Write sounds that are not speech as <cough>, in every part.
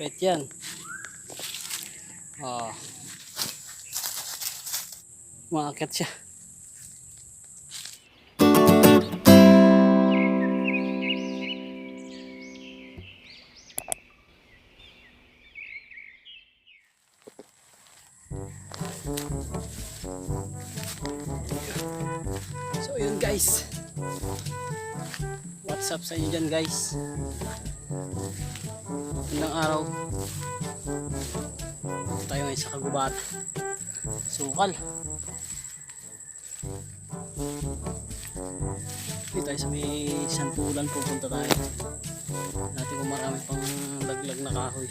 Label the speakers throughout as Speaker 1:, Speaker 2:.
Speaker 1: Wait yan. Oh. Umaakit siya. So yun guys. What's up sa inyo dyan guys? Ilang araw. Tayo ngayon sa kagubat. Sukal. Dito tayo sa may santulan pupunta tayo. Natin kung marami pang laglag na kahoy.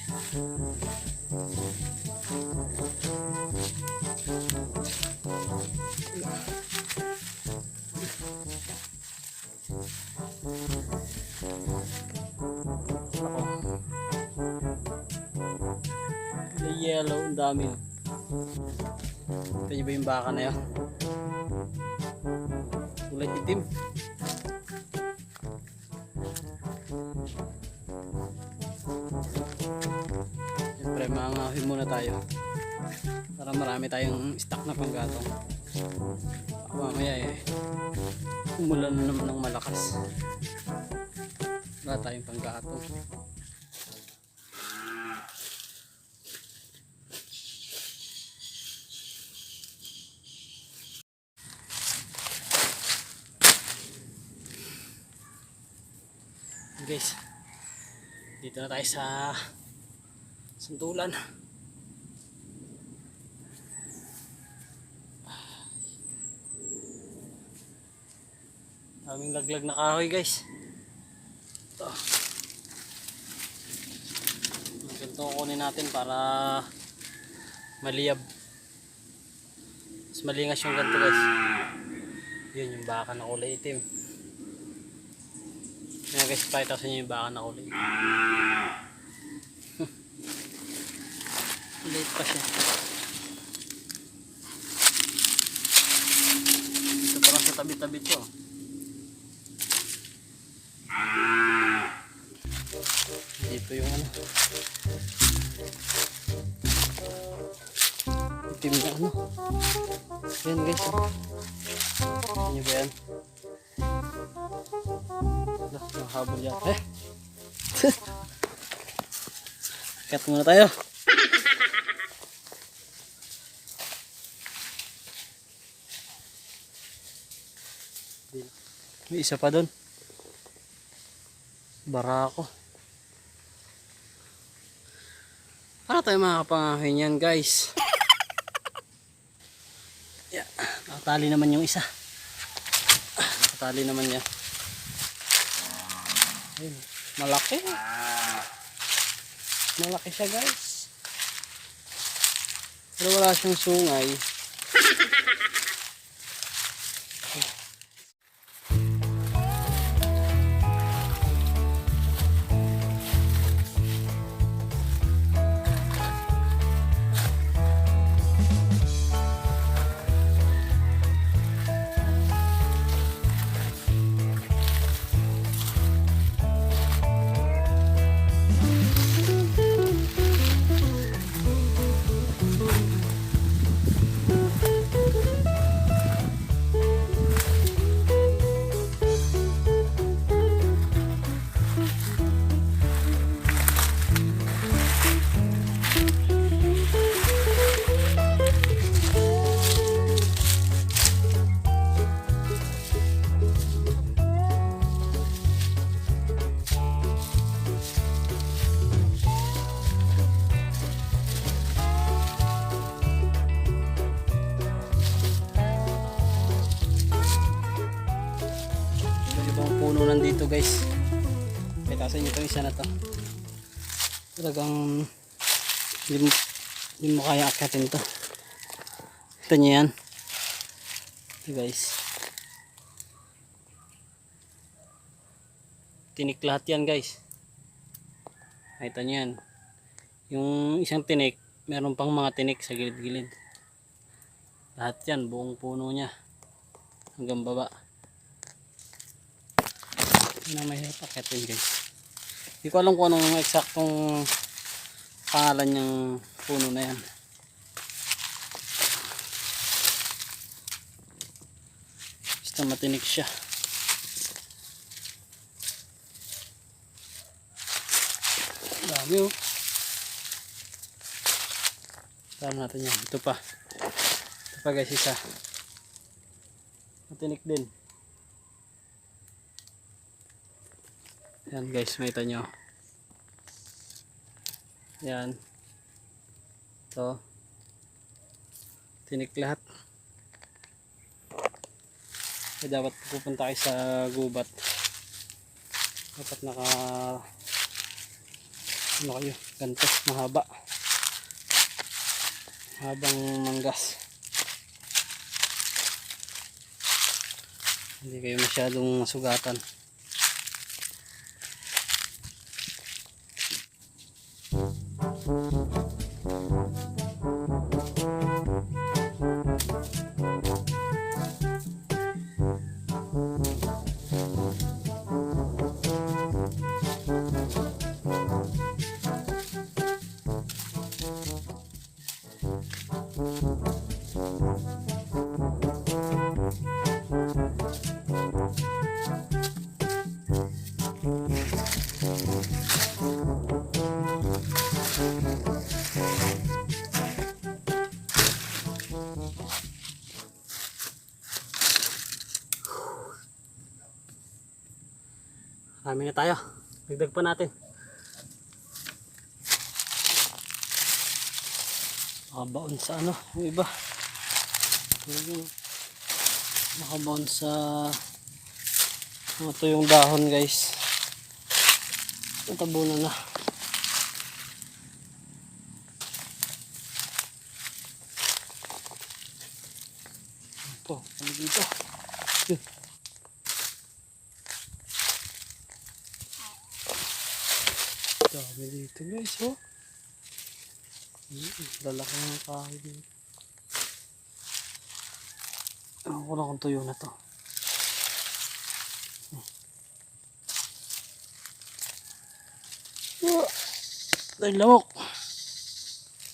Speaker 1: Ako. May yellow, ang dami. Ito niyo ba yung baka na yun? Kulay itim. Siyempre, mangahoy muna tayo. Para marami tayong stock na panggatong. Baka Mamaya eh, umulan na naman ng malakas. Wala tayong panggatong. Guys. Dito na tayo sa sundulan daming laglag na kahoy guys. Ito. Ganito kunin natin para maliyab. Mas malingas yung ganito guys. Yun yung baka na kulay itim guys, pakita sa inyo yung baka na kulay. <laughs> Late pa siya. Dito parang sa tabi-tabi to. Dito yung ano. Itim na ano. Yan guys. Yan ba yan? Nakahabol yan. Eh! <laughs> Cut muna tayo. May isa pa doon. Barako. Para tayo makakapangahin yan guys. Yeah. Nakatali naman yung isa. Nakatali naman yan. Ayun, malaki. Malaki siya guys. Pero wala siyang sungay. <laughs> puno nandito guys. May tasan nyo itong isa na to. Talagang hindi mo, hindi mo kaya akyatin to. Ito nyo yan. Ito guys. Tinik lahat yan guys. Nakita nyo yan. Yung isang tinik, meron pang mga tinik sa gilid-gilid. Lahat yan, buong puno niya. Hanggang baba. Yun ang mahirap guys. Hindi ko alam kung anong eksaktong pangalan niyang puno na yan. Basta matinik siya. Dami oh. Tama natin yan. Ito pa. Ito pa guys isa. Matinik din. Yan guys, makita nyo. Yan. Ito. Tinik lahat. Kaya dapat pupunta kayo sa gubat. Dapat naka ano kayo, ganito, mahaba. Habang manggas. Hindi kayo masyadong masugatan. Marami na tayo. Dagdag pa natin. Nakabaon sa ano, yung iba. Nakabaon sa ito yung dahon guys. Natabunan na. Ito, ano dito? Yun. Dami dito guys, oh. Mm, Lalaki ng kahoy dito. Ko lang kung tuyo na to. Hmm. Dahil lamok.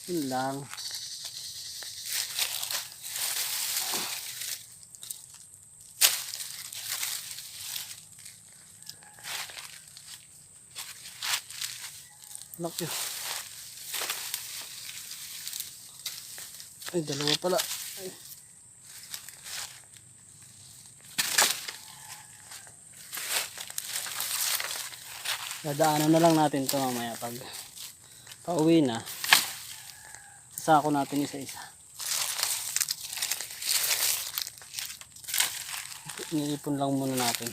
Speaker 1: Yun lang. Lock yun. Ay, dalawa pala. Ay. Dadaanan na lang natin to mamaya pag pauwi na. Sako natin isa-isa. Iniipon lang muna natin.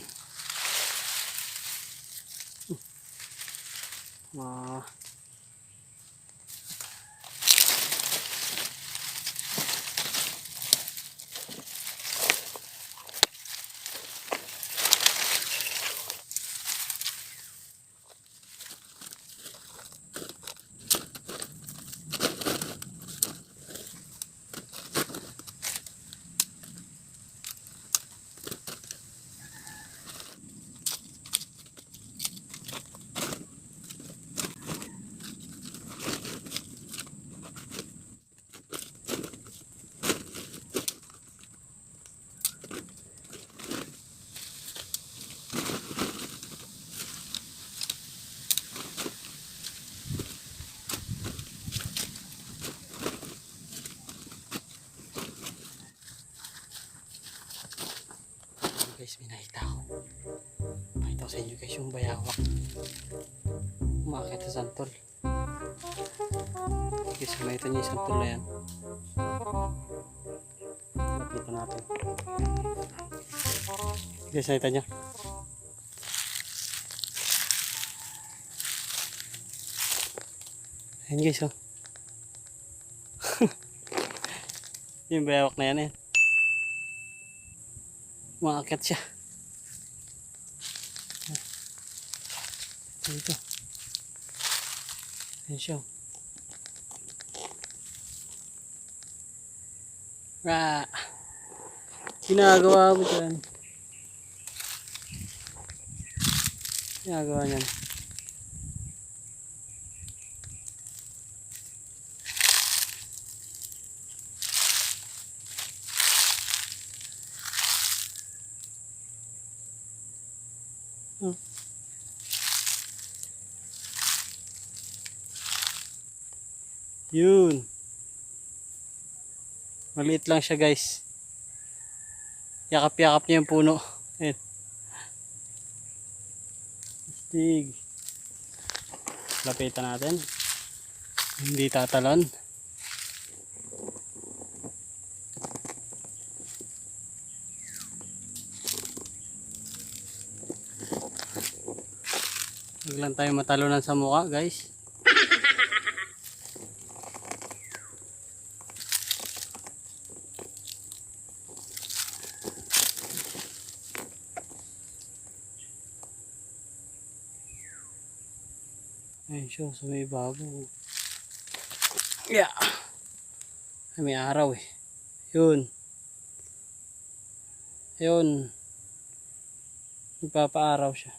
Speaker 1: Ah. Ayan guys, may nakita ko. Pakita ko sa inyo guys yung bayawak. Umakit sa santol. Guys, nakita niyo yung santol na yan. Lapitan natin. Guys, nakita niyo. Ayan guys, oh. <laughs> yung bayawak na yan eh. Umakit siya. Dito. Ayan siya. oh. Ah. Ginagawa mo dyan. Ginagawa niyan. Yun. Maliit lang siya guys. Yakap-yakap niya yung puno. Ayan. Astig. Lapitan natin. Hindi tatalon. Huwag lang tayo matalunan sa mukha guys. Ayun siya, sa may babo. Yeah. Ay, may araw eh. Yun. Yun. Nagpapaaraw siya.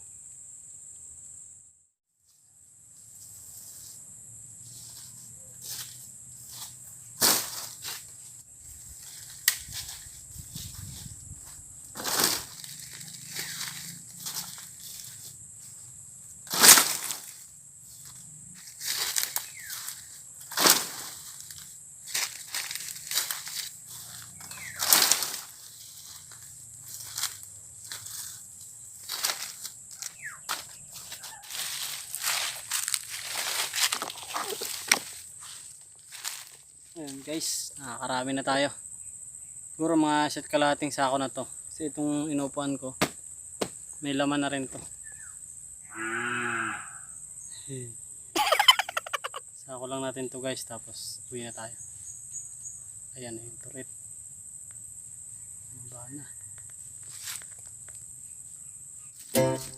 Speaker 1: Ayun guys, nakakarami na tayo. Siguro mga set kalahating sako na to. Kasi itong inupuan ko, may laman na rin to. <laughs> Sako lang natin to guys, tapos uwi na tayo. Ayan yung turit. Maba na. guys.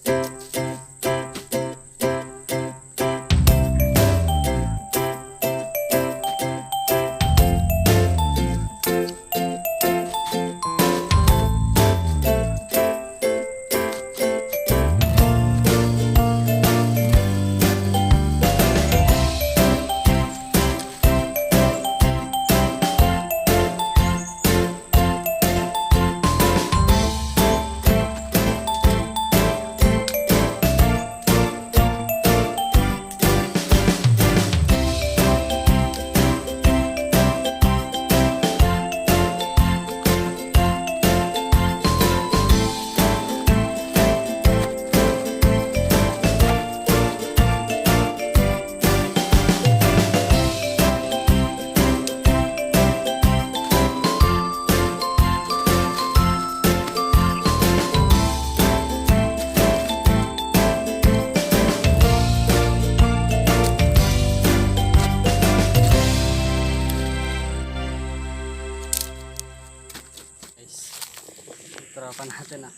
Speaker 1: Tropa natin ah.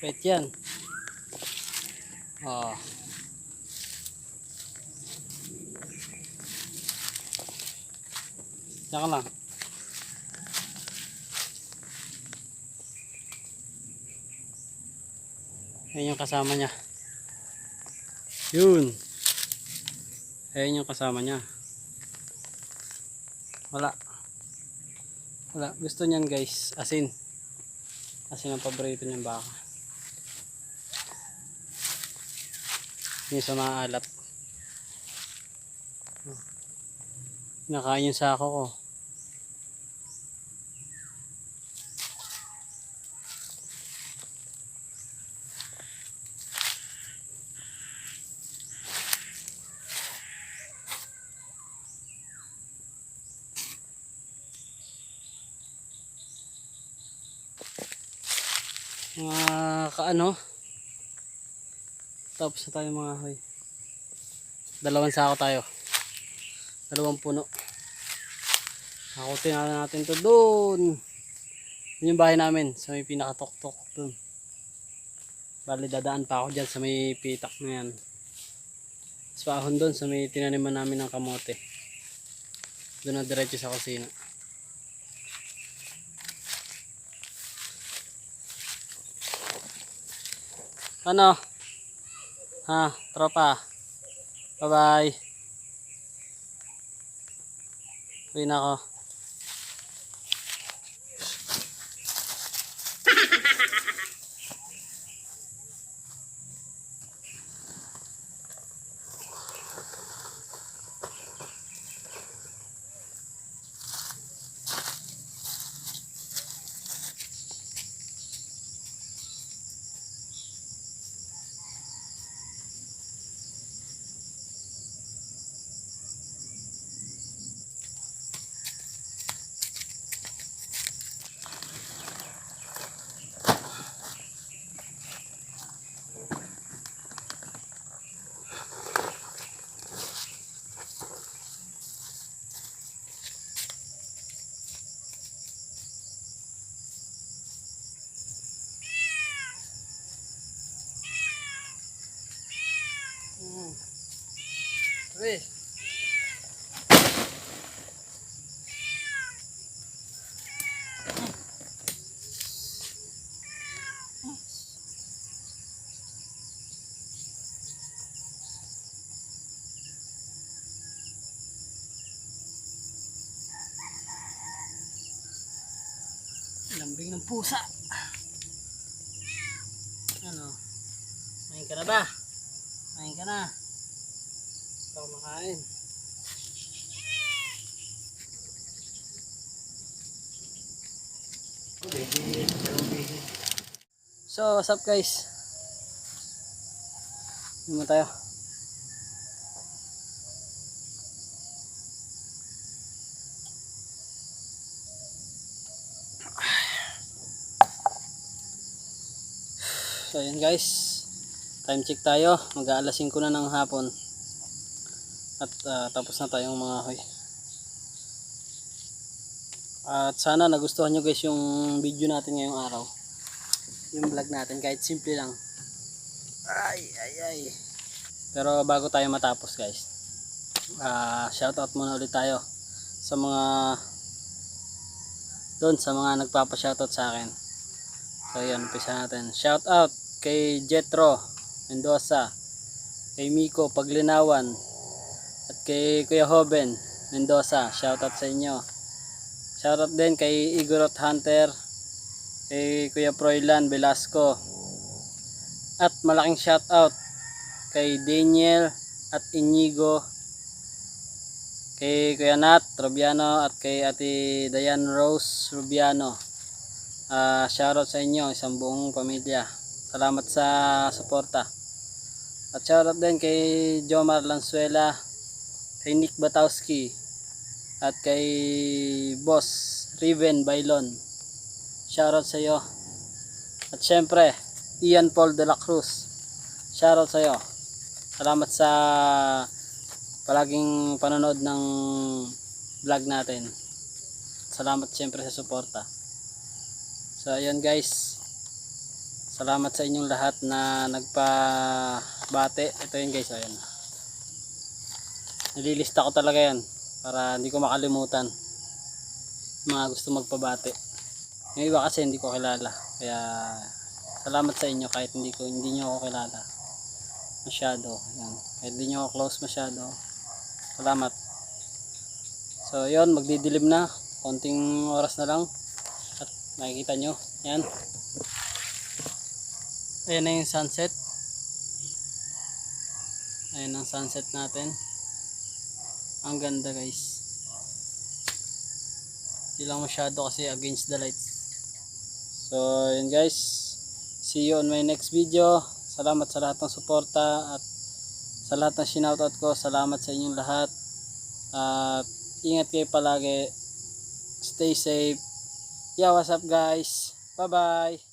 Speaker 1: Pet yan. Oh. Diyan ka lang. Ayan yung kasama niya. Yun. Ayan yung kasama niya. Wala. Wala. Gusto niyan guys. Asin. Asin ang paborito niyang baka. Yung sa maalat. Nakain yung sako ko. mga kaano tapos na tayo mga hoy. Dalawang sako tayo. Dalawang puno. Hakutin na natin to doon yun yung bahay namin sa may pinakatok-tok doon bali dadaan pa ako dyan sa may pitak na yan. Sa pahon doon sa may tinaniman namin ng kamote. Doon na diretso sa kusina Ano? Ha, tropa. Bye-bye. Uwi na ako. Pusa. Ano? Main ka na ba? Main ka na. Ito makain. So, what's up guys? Ano tayo? So, ayan guys. Time check tayo. Mag-aalas 5 na ng hapon. At ah, tapos na tayong mga hoy. At sana nagustuhan nyo guys yung video natin ngayong araw. Yung vlog natin kahit simple lang. Ay, ay, ay. Pero bago tayo matapos guys. ah shoutout muna ulit tayo sa mga doon sa mga nagpapa-shoutout sa akin. So yun, umpisa natin. Shout out kay Jetro Mendoza, kay Miko Paglinawan, at kay Kuya Hoben Mendoza. Shout out sa inyo. Shout out din kay Igorot Hunter, kay Kuya Proylan Velasco. At malaking shout out kay Daniel at Inigo, kay Kuya Nat Rubiano at kay Ate Diane Rose Rubiano. Ah, shoutout sa inyo, isang buong pamilya. Salamat sa suporta. At shoutout din kay Jomar Lansuela, kay Nick Batowski, at kay Boss Riven Bailon. Shoutout sa iyo. At syempre, Ian Paul de la Cruz. Shoutout sa iyo. Salamat sa palaging panonood ng vlog natin. Salamat syempre sa suporta. So ayun guys. Salamat sa inyong lahat na nagpa-bate. Ito yun guys, ayun. Nililista ko talaga yan para hindi ko makalimutan. Mga gusto magpabate. Yung iba kasi hindi ko kilala. Kaya salamat sa inyo kahit hindi ko hindi niyo ako kilala. Masyado. Yan. Kahit hindi niyo ako close masyado. Salamat. So yun, magdidilim na. Konting oras na lang. At makikita nyo. Yan. Ayan na yung sunset. Ayan ang sunset natin. Ang ganda guys. Hindi lang masyado kasi against the lights. So yun guys. See you on my next video. Salamat sa lahat ng suporta at sa lahat ng sinoutout ko. Salamat sa inyong lahat. At ingat kayo palagi. Stay safe. Yeah, what's up guys? Bye bye.